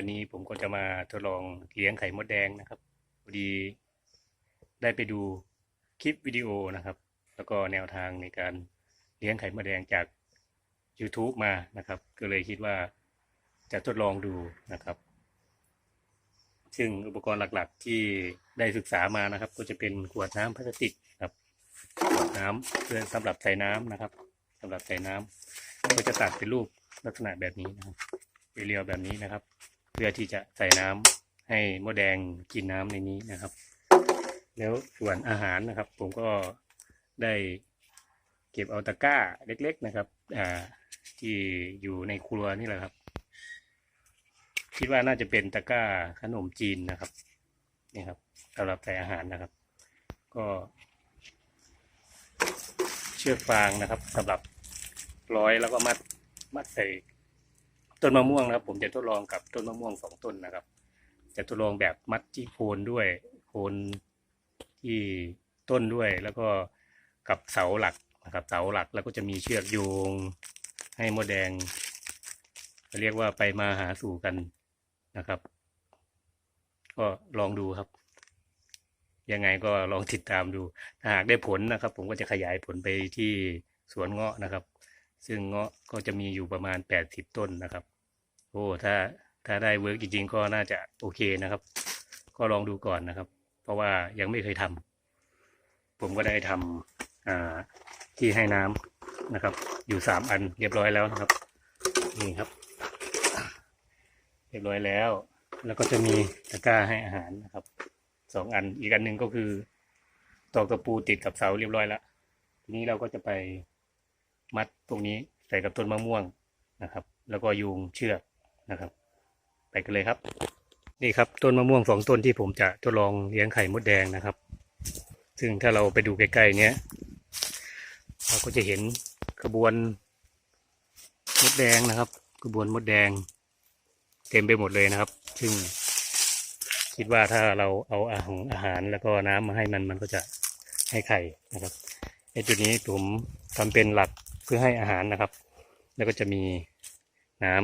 วันนี้ผมก็จะมาทดลองเลี้ยงไข่มดแดงนะครับพอดีได้ไปดูคลิปวิดีโอนะครับ แล้วก็แนวทางในการเลี้ยงไข่มดแดงจาก YouTube มานะครับ ก็เลยคิดว่าจะทดลองดูนะครับ ซึ่งอุปกรณ์หลักๆที่ได้ศึกษามานะครับ ก็จะเป็นขวดน้ำพลาสติกครับขวดน้ำเพื่อสำหรับใส่น้ำนะครับสำหรับใส่น้ำก็จะตัดเป็นรูปลักษณะแบบนี้นะครับเรียวแบบนี้นะครับ พื่อที่จะใส่น้ำให้มดแดงกินน้ำในนี้นะครับ แล้วส่วนอาหารนะครับ ผมก็ได้เก็บเอาตะกร้าเล็ก ๆนะครับ อ่า ที่อยู่ในครัวนี่แหละครับ คิดว่าน่าจะเป็นตะกร้าขนมจีนนะครับนี่ครับสำหรับใส่อาหารนะครับ ก็ เชือกฟางนะครับสำหรับร้อยแล้วก็มัดมัดใส่ ต้นมะม่วงนะครับ ผมจะทดลองกับต้นมะม่วงสองต้นนะครับ จะทดลองแบบมัดที่โคนด้วยโคนที่ต้นด้วย แล้วก็กับเสาหลักนะครับ เสาหลักแล้วก็จะมีเชือกโยงให้มดแดงเรียกว่าไปมาหาสู่กันนะครับ ก็ลองดูครับ ยังไงก็ลองติดตามดู ถ้าหากได้ผลนะครับ ผมก็จะขยายผลไปที่สวนเงาะนะครับ ซึ่งเงาะก็จะมีอยู่ประมาณแปดสิบต้นนะครับ โอ้ถ้าถ้าได้เวิร์กจริง ๆ ก็น่าจะโอเคนะครับ ก็ลองดูก่อนนะครับ เพราะว่ายังไม่เคยทำผมก็ได้ทำที่ให้น้ำนะครับ อยู่สามอันเรียบร้อยแล้วนะครับ นี่ครับ เรียบร้อยแล้ว แล้วก็จะมีตะกร้าให้อาหารนะครับสองอันอีกอันหนึ่งก็คือตอกตะปูติดกับเสาเรียบร้อยแล้วทีนี้เราก็จะไป มัดตรงนี้ใส่กับต้นมะม่วงนะครับ แล้วก็ยูงเชือกนะครับ ไปกันเลยครับ นี่ครับต้นมะม่วงสองต้นที่ผมจะทดลองเลี้ยงไข่มดแดงนะครับ ซึ่งถ้าเราไปดูใกล้ๆเนี้ยเราก็จะเห็นกระบวนมดแดงนะครับกระบวนมดแดง เต็มไปหมดเลยนะครับ ซึ่งคิดว่าถ้าเราเอาอาหารอาหารแล้วก็น้ำมาให้มันมันก็จะให้ไข่นะครับไอ้จุดนี้ผมทำเป็นหลัก พื่อให้อาหารนะครับ แล้วก็จะมีน้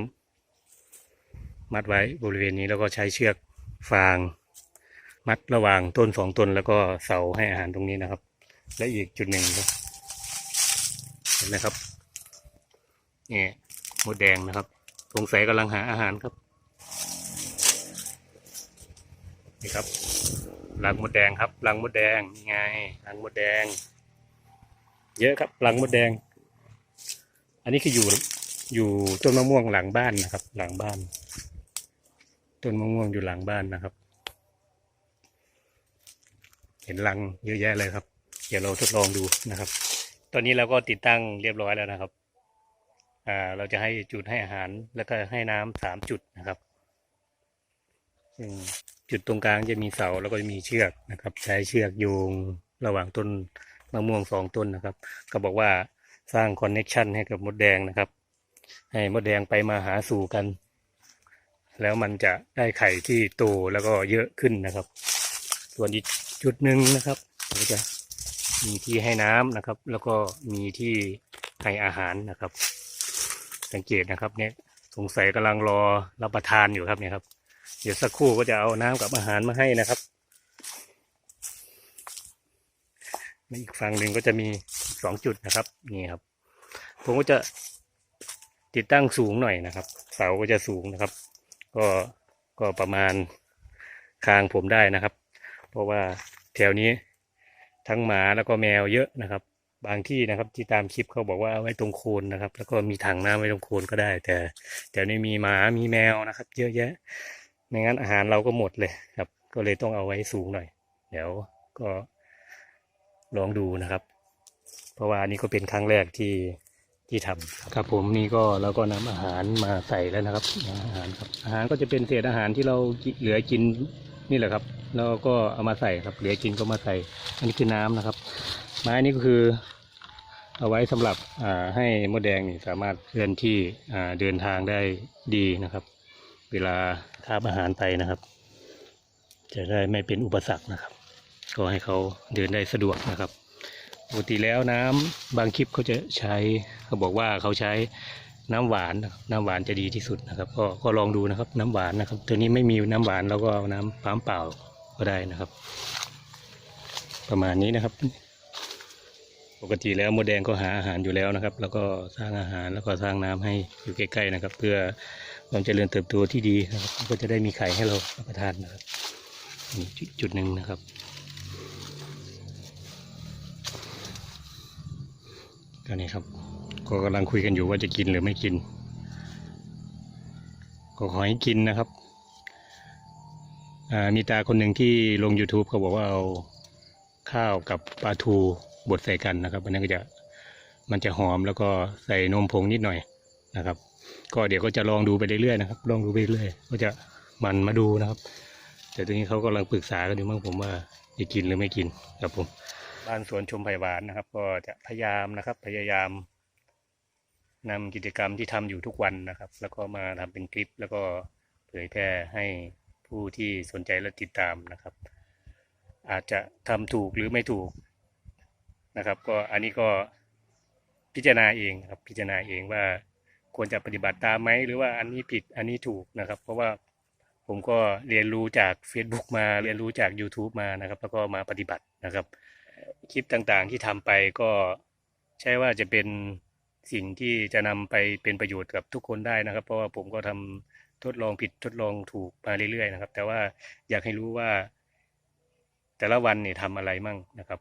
ำมัดไว้บริเวณนี้แล้วก็ใช้เชือกฟาง มัดระหว่างต้นสองต้นแล้วก็เสาให้อาหารตรงนี้นะครับ และอีกจุดหนึ่งเห็นไหมครับนี่มดแดงนะครับสงสัยกำลังหาอาหารครับนี่ครับรังมดแดงครับรังมดแดงนี่ไงรังมดแดง เยอะครับรังมดแดง อันนี้คืออยู่อยู่ต้นมะม่วงหลังบ้านนะครับ หลังบ้าน ต้นมะม่วงอยู่หลังบ้านนะครับ เห็นรังเยอะแยะเลยครับ เดี๋ยวเราทดลองดูนะครับ ตอนนี้เราก็ติดตั้งเรียบร้อยแล้วนะครับ อ่า เราจะให้จุดให้อาหารแล้วก็ให้น้ำสามจุดนะครับจุดตรงกลางจะมีเสาแล้วก็จะมีเชือกนะครับ ใช้เชือกโยงระหว่างต้นมะม่วงสองต้นนะครับ ก็บอกว่า สร้างคอนเน็ชันให้กับมดแดงนะครับ ให้มดแดงไปมาหาสู่กัน แล้วมันจะได้ไข่ที่โตแล้วก็เยอะขึ้นนะครับ ส่วนอีกจุดหนึ่งนะครับก็จะมีที่ให้น้ำนะครับ แล้วก็มีที่ให้อาหารนะครับ สังเกตนะครับเนี่ยสงสัยกำลังรอรับประทานอยู่ครับเนี่ยครับ เดี๋ยวสักครู่ก็จะเอาน้ำกับอาหารมาให้นะครับใน อีกฝั่งหนึ่งก็จะมีสองจุดนะครับนี่ครับ ผมก็จะติดตั้งสูงหน่อยนะครับ เสาก็จะสูงนะครับ ก็ก็ประมาณคางผมได้นะครับ เพราะว่าแถวนี้ทั้งหมาแล้วก็แมวเยอะนะครับ บางที่นะครับที่ตามคลิปเขาบอกว่าเอาไว้ตรงโคนนะครับ แล้วก็มีถังน้ำไว้ตรงโคนก็ได้ แต่แถวนี้มีหมามีแมวนะครับ เยอะแยะไม่งั้นอาหารเราก็หมดเลยครับ ก็เลยต้องเอาไว้สูงหน่อย เดี๋ยวก็ ลองดูนะครับ เพราะว่านนี้ก็เป็นครั้งแรกที่ที่ทำครับผมนี่ก็เราก็นำอาหารมาใส่แล้วนะครับอาหารครับอาหารก็จะเป็นเศษอาหารที่เราเหลือกินนี่แหละครับ แล้วก็เอามาใส่ครับ เหลือกินก็มาใส่ อันนี้คือน้ำนะครับ ไม้นี่ก็คือ เอาไว้สำหรับให้มดแดงนี่สามารถเคลื่อนที่เดินทางได้ดีนะครับ เวลาทาบอาหารไปนะครับ จะได้ไม่เป็นอุปสรรคนะครับ ก็ให้เขาเดินได้สะดวกนะครับปกติแล้วน้ำบางคลิปเขาจะใช้เขาบอกว่าเขาใช้น้ำหวานนะครับน้ำหวานจะดีที่สุดนะครับ ก็ก็ลองดูนะครับน้ำหวานนะครับ ตัวนี้ไม่มีน้ำหวานเราก็เอาน้ำปั๊มเปล่าก็ได้นะครับ ประมาณนี้นะครับ ปกติแล้วมดแดงก็หาอาหารอยู่แล้วนะครับ แล้วก็สร้างอาหารแล้วก็สร้างน้ำให้อยู่ใกล้ๆนะครับ เพื่อความเจริญเติบโตที่ดีนะครับ ก็จะได้มีไข่ให้เรารับประทานนะครับจุดหนึ่งนะครับ ก็นี่ครับ ก็กำลังคุยกันอยู่ว่าจะกินหรือไม่กิน ก็ขอให้กินนะครับมีตาคนหนึ่งที่ลง YouTube เขาบอกว่าเอาข้าวกับปลาทูบดใส่กันนะครับอันนั้นก็จะมันจะหอมแล้วก็ใส่นมผงนิดหน่อยนะครับ ก็เดี๋ยวก็จะลองดูไปเรื่อยๆนะครับลองดูไปเรื่อยก็จะมันมาดูนะครับ แต่ตอนนี้เขากำลังปรึกษากันอยู่มั้งผมว่าจะกินหรือไม่กินครับผม บ้านสวนชมไผ่หวานนะครับ ก็จะพยายามนะครับ พยายามนำกิจกรรมที่ทำอยู่ทุกวันนะครับ แล้วก็มาทำเป็นคลิป แล้วก็เผยแพร่ให้ผู้ที่สนใจและติดตามนะครับ อาจจะทำถูกหรือไม่ถูกนะครับ ก็อันนี้ก็พิจารณาเองครับพิจารณาเองว่าควรจะปฏิบัติตามไหมหรือว่าอันนี้ผิดอันนี้ถูกนะครับ เพราะว่าผมก็เรียนรู้จาก Facebook มาเรียนรู้จาก YouTube มานะครับ แล้วก็มาปฏิบัตินะครับ คลิปต่างๆที่ทำไปก็ใช่ว่าจะเป็นสิ่งที่จะนำไปเป็นประโยชน์กับทุกคนได้นะครับ เพราะว่าผมก็ทำทดลองผิดทดลองถูกมาเรื่อยๆนะครับ แต่ว่าอยากให้รู้ว่า แต่ละวันเนี่ยทำอะไรมั่งนะครับ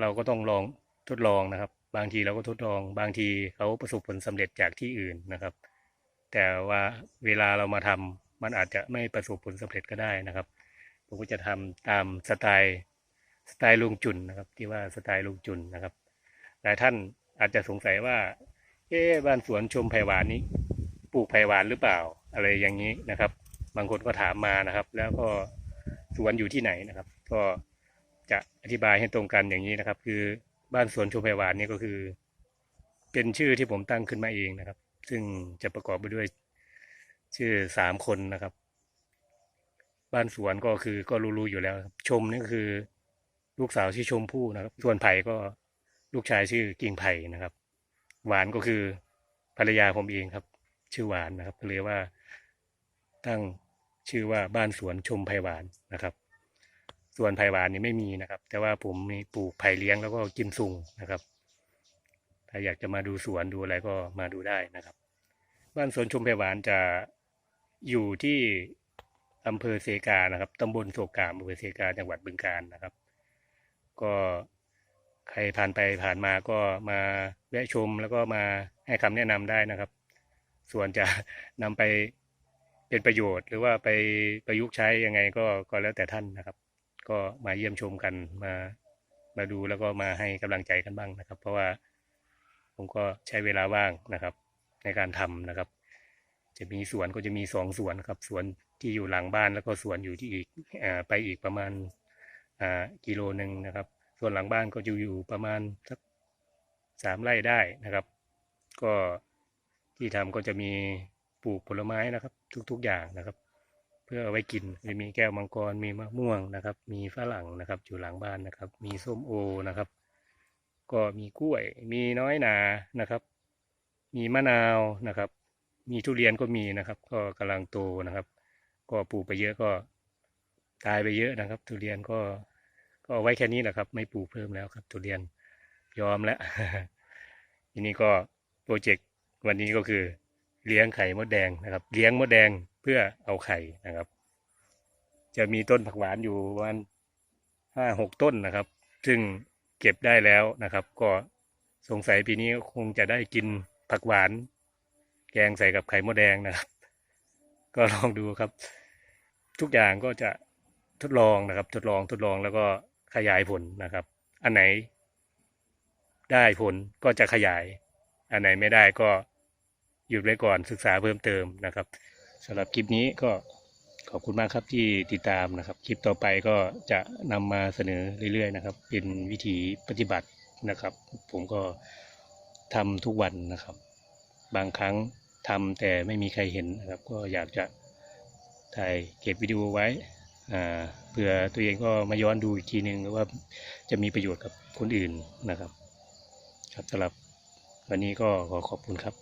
เราก็ต้องลองทดลองนะครับ บางทีเราก็ทดลอง บางทีเขาประสบผลสำเร็จจากที่อื่นนะครับ แต่ว่าเวลาเรามาทำมันอาจจะไม่ประสบผลสำเร็จก็ได้นะครับ ผมก็จะทำตามสไตล์ สไตล์ลุงจุนนะครับ ที่ว่าสไตล์ลุงจุนนะครับ หลายท่านอาจจะสงสัยว่า เอ๊บ้านสวนชมไผ่หวานนี้ปลูกไผ่หวานหรือเปล่าอะไรอย่างนี้นะครับ บางคนก็ถามมานะครับ แล้วก็สวนอยู่ที่ไหนนะครับ ก็จะอธิบายให้ตรงกันอย่างนี้นะครับ คือบ้านสวนชมไผ่หวานนี่ก็คือ เป็นชื่อที่ผมตั้งขึ้นมาเองนะครับ ซึ่งจะประกอบไปด้วยชื่อสามคนนะครับ บ้านสวนก็คือก็รู้ๆอยู่แล้วชมนี่ก็คือ ลูกสาวชื่อชมพู่นะครับส่วนไผ่ก็ลูกชายชื่อกิ่งไผ่นะครับ หวานก็คือภรรยาผมเองครับ ชื่อหวานนะครับก็เลยว่า ตั้งชื่อว่าบ้านสวนชมไผ่หวานนะครับส่วนไผ่หวานนี่ไม่มีนะครับ แต่ว่าผมมีปลูกไผ่เลี้ยงแล้วก็กิมซุงนะครับ ถ้าอยากจะมาดูสวนดูอะไรก็มาดูได้นะครับ บ้านสวนชมไผ่หวานจะอยู่ที่อำเภอเซกานะครับตำบลโศกกามอำเภอเซกาจังหวัดบึงกาฬนะครับ ก็ใครผ่านไปผ่านมาก็มาแวะชมแล้วก็มาให้คำแนะนำได้นะครับ ส่วนจะนำไปเป็นประโยชน์ หรือว่าไปประยุกต์ใช้ยังไงก็ก็แล้วแต่ท่านนะครับ ก็มาเยี่ยมชมกันมามาดูแล้วก็มาให้กำลังใจกันบ้างนะครับ เพราะว่าผมก็ใช้เวลาว่างนะครับ ในการทำนะครับ จะมีสวนก็จะมีสองสวนครับสวนที่อยู่หลังบ้านแล้วก็สวนอยู่ที่อีกอไปอีกประมาณ กิโลหนึ่งนะครับ ส่วนหลังบ้านก็จะอยู่ประมาณสักสามไร่ได้นะครับ ก็ที่ทำก็จะมีปลูกผลไม้นะครับ ทุกๆอย่างนะครับ เพื่อเอาไว้กินจะมีแก้วมังกรมีมะม่วงนะครับ มีฝรั่งนะครับ อยู่หลังบ้านนะครับ มีส้มโอนะครับ ก็มีกล้วย มีน้อยนานะครับ มีมะนาวนะครับ มีทุเรียนก็มีนะครับ ก็กำลังโตนะครับ ก็ปลูกไปเยอะก็ ตายไปเยอะนะครับ ทุเรียนก็ก็เอาไว้แค่นี้แหละครับ ไม่ปลูกเพิ่มแล้วครับ ทุเรียนยอมแล้วทีนี้ก็โปรเจกต์วันนี้ก็คือเลี้ยงไข่มดแดงนะครับ เลี้ยงมดแดงเพื่อเอาไข่นะครับ จะมีต้นผักหวานอยู่ประมาณห้าหกต้นนะครับ ซึ่งเก็บได้แล้วนะครับ ก็สงสัยปีนี้คงจะได้กินผักหวาน แกงใส่กับไข่มดแดงนะครับ ก็ลองดูครับ ทุกอย่างก็จะ ทดลองนะครับ ทดลองทดลองแล้วก็ขยายผลนะครับ อันไหนได้ผลก็จะขยาย อันไหนไม่ได้ก็หยุดไว้ก่อนศึกษาเพิ่มเติมนะครับสำหรับคลิปนี้ก็ขอบคุณมากครับที่ติดตามนะครับ คลิปต่อไปก็จะนำมาเสนอเรื่อยๆนะครับ เป็นวิธีปฏิบัตินะครับ ผมก็ทำทุกวันนะครับ บางครั้งทำแต่ไม่มีใครเห็นนะครับ ก็อยากจะถ่ายเก็บวิดีโอไว้ เผื่อตัวเองก็มาย้อนดูอีกทีหนึ่งว่าจะมีประโยชน์กับคนอื่นนะครับ ครับสำหรับวันนี้ก็ขอขอบคุณครับ